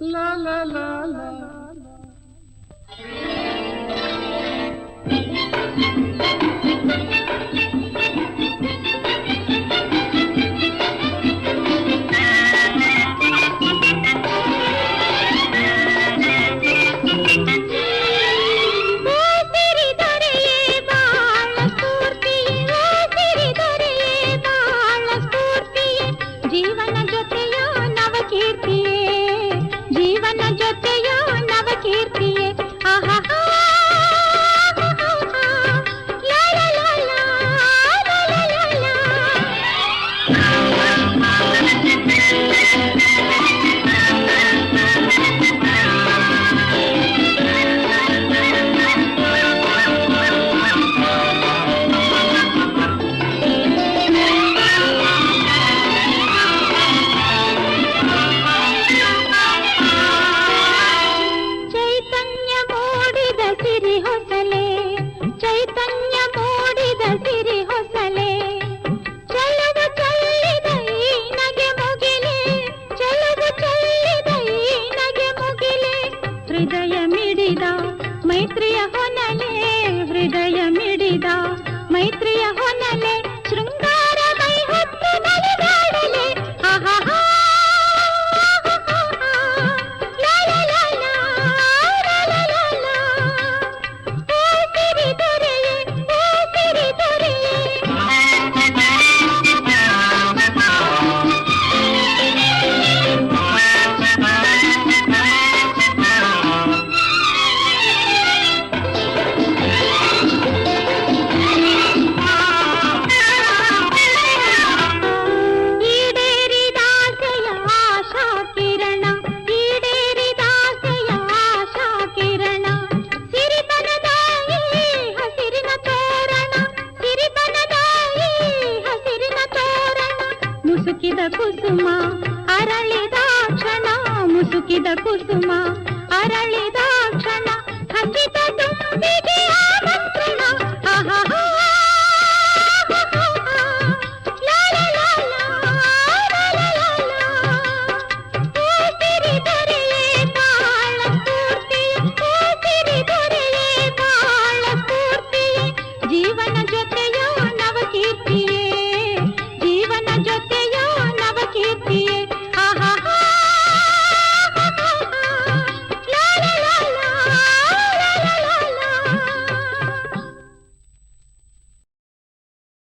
لا لا لا لا कीर्ति ಹೃದಯ ಮಿಡಿದ ಮೈತ್ರಿಯ ಹೊನಲೆ ముసుకిద కుసుమ అరళిదాక్షణ ముసుకిద కుసుమ అరళిదాక్షణ ఖಚಿತ ತುಂಬಿಗೆ ಆಮಂತ್ರಣ ಆಹಾ ಜೀವನ